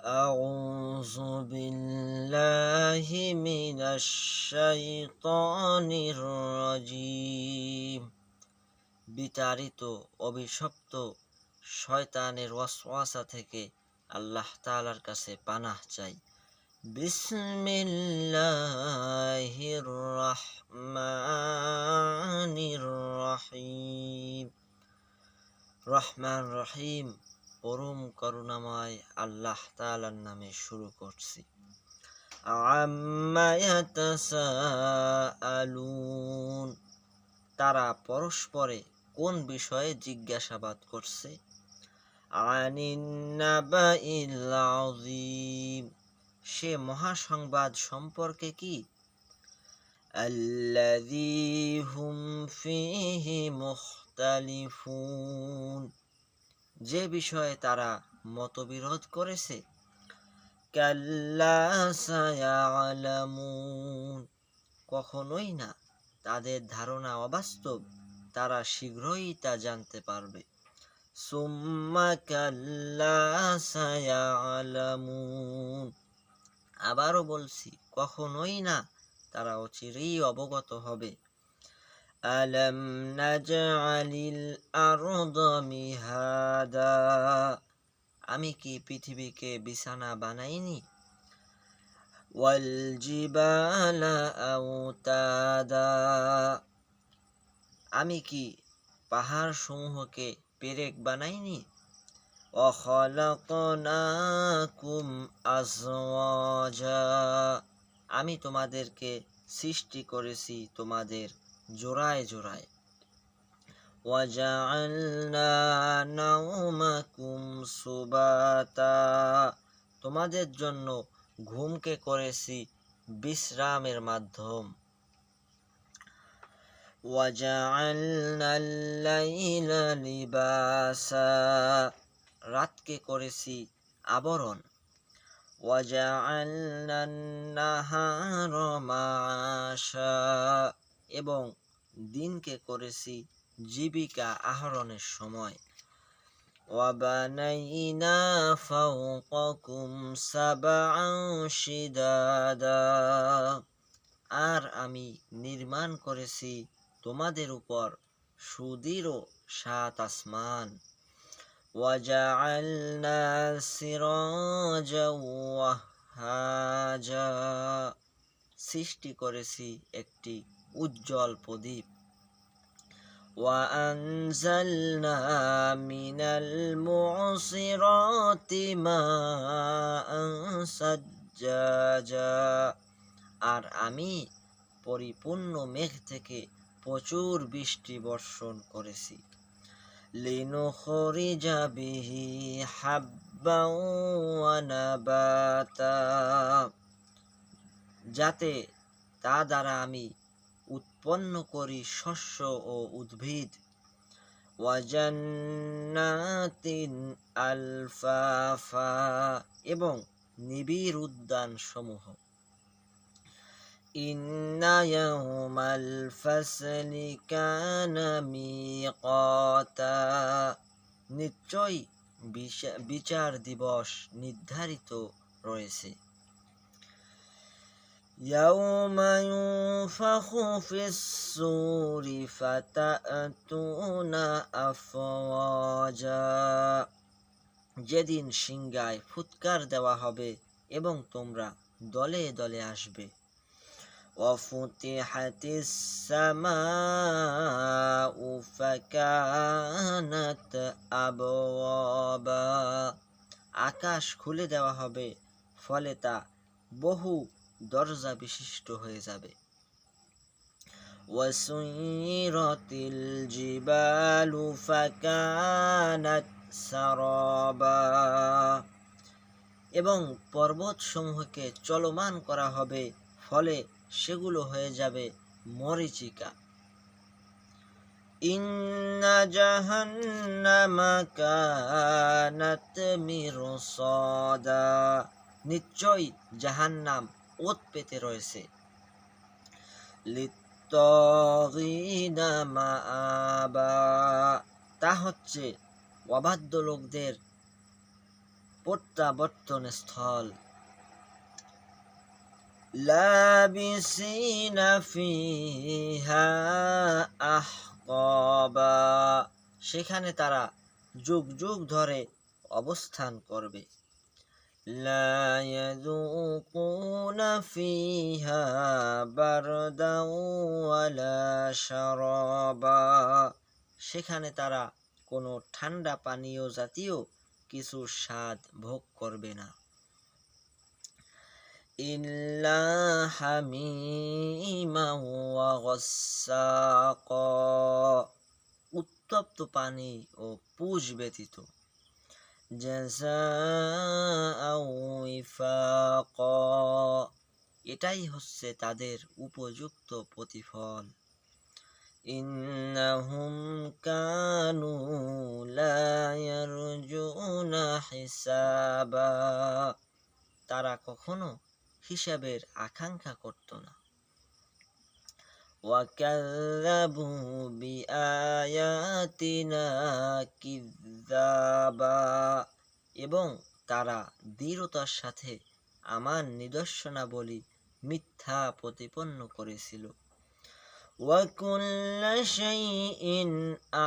أعوذ بالله من الشيطان الرجيم বিতাড়িত অভিশপ্ত শয়তানের ওয়াসওয়াসা থেকে আল্লাহ তাআলার কাছে পানাহ চাই বিসমিল্লাহির রহমানির রহিম রহমান রহিম পরম করুণাময় আল্লাহ তাআলার নামে শুরু করছি। ইয়াতাসাআলুন। তারা পরস্পরে কোন বিষয়ে জিজ্ঞাসাবাদ করছে? সে মহাসংবাদ সম্পর্কে কি? আল্লাযী হুম ফীহি মুখতালিফুন। যে বিষয়ে তারা মতবিরোধ করেছে। কখনোই না, তাদের ধারণা অবাস্তব, তারা শীঘ্রই তা জানতে পারবে। আবারও বলছি, কখনোই না, তারা অচিরেই অবগত হবে। আলম নাজআলিল আরদ মিহাদা আমি কি পৃথিবীকে বিছানা বানাইনি? জিবালা আওতাদা আমি কি পাহাড় সমূহকে পেরেক বানাইনি? অখলাকনাকুম আজওয়াজা আমি তোমাদেরকে সৃষ্টি করেছি তোমাদের জোড়ায় জোড়ায়। তোমাদের জন্য ঘুমকে করেছি বিশ্রামের মাধ্যম। রাতকে করেছি আবরণ। ওয়াজআলনা নাহার মাআশা। এবং দিনকে করেছি জীবিকা আহরণের সময়। আর আমি নির্মাণ করেছি তোমাদের উপর সুদৃঢ় সাত আসমান। সৃষ্টি করেছি একটি উজ্জ্বল প্রদীপ وأنزلنا من المعصرات ماء سجاجا আর আমি পরিপূর্ণ মেঘ থেকে প্রচুর বৃষ্টি বর্ষণ করেছি লিনুখরিজা বিহি হাব্বা ওয়া নাবাতা যাতে তা দ্বারা আমি উৎপন্ন করি শস্য ও উদ্ভিদ। আলফাফা এবং নিবিড় উদ্যান সমূহ নিশ্চয়ই বিচার দিবস নির্ধারিত রয়েছে। يوم ينفخ في الصور فتأتون أفواجا যেদিন সিংগায় ফুৎকার দেওয়া হবে এবং তোমরা দলে দলে আসবে وفتحت السماء فكانت أبوابا আকাশ খুলে দেওয়া হবে ফলে তা বহু দরজা বিশিষ্ট হয়ে যাবে। ওয়াসুইরাতিল জিবালু ফাকানাত সারাবা। এবং পর্বতসমূহকে চলমান করা হবে, ফলে সেগুলো হয়ে যাবে মরিচিকা। ইন্না জাহান্নামা কানাত মিরসাদা। নিশ্চয়ই জাহান্নাম ওত পেতে রয়েছে লিত্তাগিনা মাআবা তা হচ্ছে অবাধ্য লোকদের প্রত্যাবর্তন স্থল لابسين فيها أحقابا সেখানে তারা যুগ যুগ ধরে অবস্থান করবে لا يذوقون فيها بردا ولا شرابا সেখানে তারা কোনো ঠান্ডা পানীয় জাতীয় কিছু স্বাদ ভোগ করবে না إلا حميما وغساقا উত্তপ্ত পানি ও পুষ ব্যতীত জাযাআও ওয়িফাকা এটাই হচ্ছে তাদের উপযুক্ত প্রতিফল। ইন্নাহুম কানু লা ইয়ারজুনা হিসাবা। তারা কখনো হিসাবের আকাঙ্ক্ষা করত না। وكذبوا بآياتنا كذابا এবং তারা দৃঢ়তার সাথে আমার নিদর্শনাবলী মিথ্যা প্রতিপন্ন করেছিল وكل شيء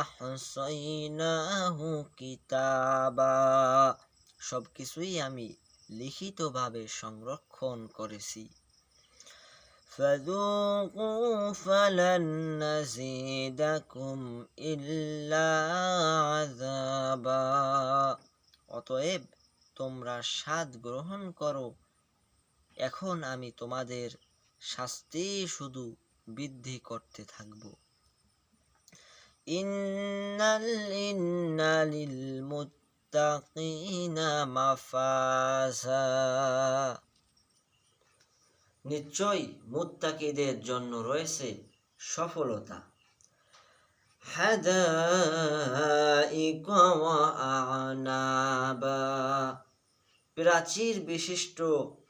أحصيناه كتابا সব কিছুই আমি লিখিতভাবে সংরক্ষণ করেছি فذوقوا فلن نزيدكم إلا عذابا অতএব তোমরা স্বাদ গ্রহণ করো এখন আমি তোমাদের শাস্তি শুধু বৃদ্ধি করতে থাকব ইন্নাল ইন্না লিল মুত্তাকিনা মাফাজা নিশ্চয় মুত্তাকিদের জন্য রয়েছে সফলতা। প্রাচীর বিশিষ্ট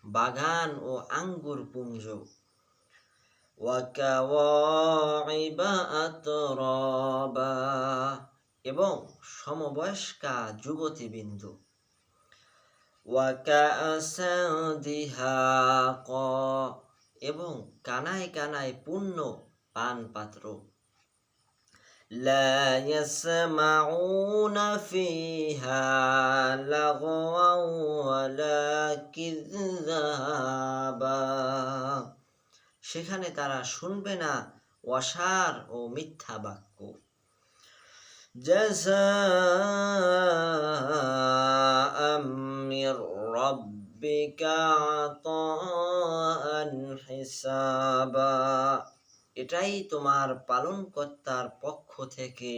বাগান ও আঙ্গুর পুঞ্জ। এবং সমবয়স্কা যুবতীবৃন্দ ওয়াকাসাদিহাক এবং কানায় কানায় পূর্ণ পান পাত্র لا يسمعون فيها لغوا ولا كذابا সেখানে তারা শুনবে না অসার ও মিথ্যা বাক্য جزاء من ربك عطاء حسابا এটাই তোমার পালনকর্তার পক্ষ থেকে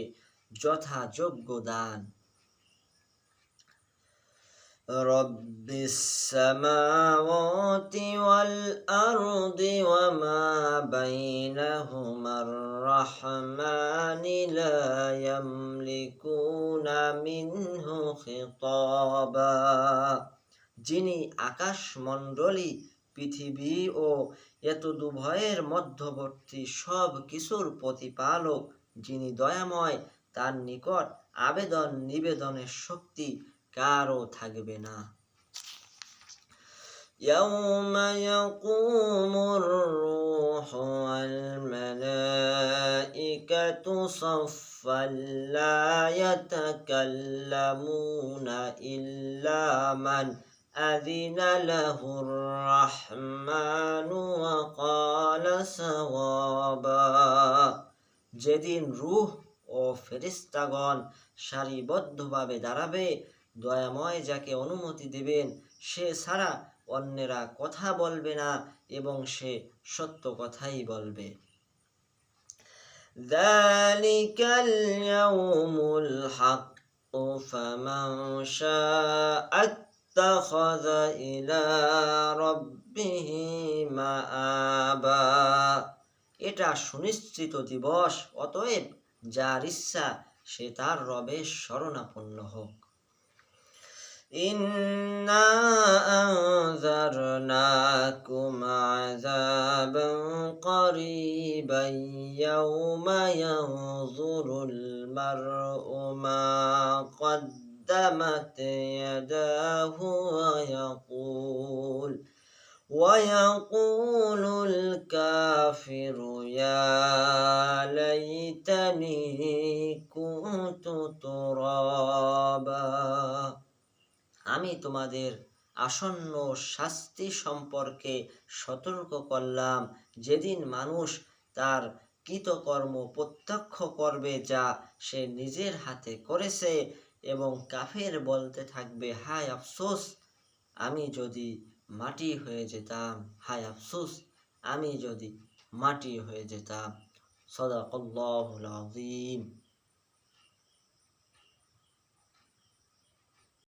যথাযোগ্য দান رب السماوات والأرض وما بينهما الرحمن لا يملكون منه خطابا যিনি আকাশমণ্ডলী পৃথিবী ও এত দুভয়ের মধ্যবর্তী সব কিছুর প্রতিপালক যিনি দয়াময় তার নিকট আবেদন নিবেদনের শক্তি কারও থাকবে না يوم يقوم الروح والملائكة صفا لا يتكلمون إلا من أذن له الرحمن وقال صوابا যেদিন রূহ ও ফেরিস্তাগণ সারিবদ্ধভাবে দাঁড়াবে দয়াময় যাকে অনুমতি দেবেন সে ছাড়া অন্যেরা কথা বলবে না এবং সে সত্য কথাই বলবে ذلك اليوم الحق فمن شاء اتخذ إلى ربه مآبا এটা সুনিশ্চিত দিবস অতএব যার ইচ্ছা সে তার রবের শরণাপন্ন হোক إنا ينظر المرء ما قدمت قدمت يداه ويقول ويقول الكافر يا ليتني كنت ترابا আমি তোমাদের আসন্ন শাস্তি সম্পর্কে সতর্ক করলাম যেদিন মানুষ তার কৃতকর্ম প্রত্যক্ষ করবে যা সে নিজের হাতে করেছে এবং কাফের বলতে থাকবে, হায় আফসোস, আমি যদি মাটি হয়ে যেতাম, হায় আফসোস, আমি যদি মাটি হয়ে যেতাম। সদাকল্লাহুল আযীম।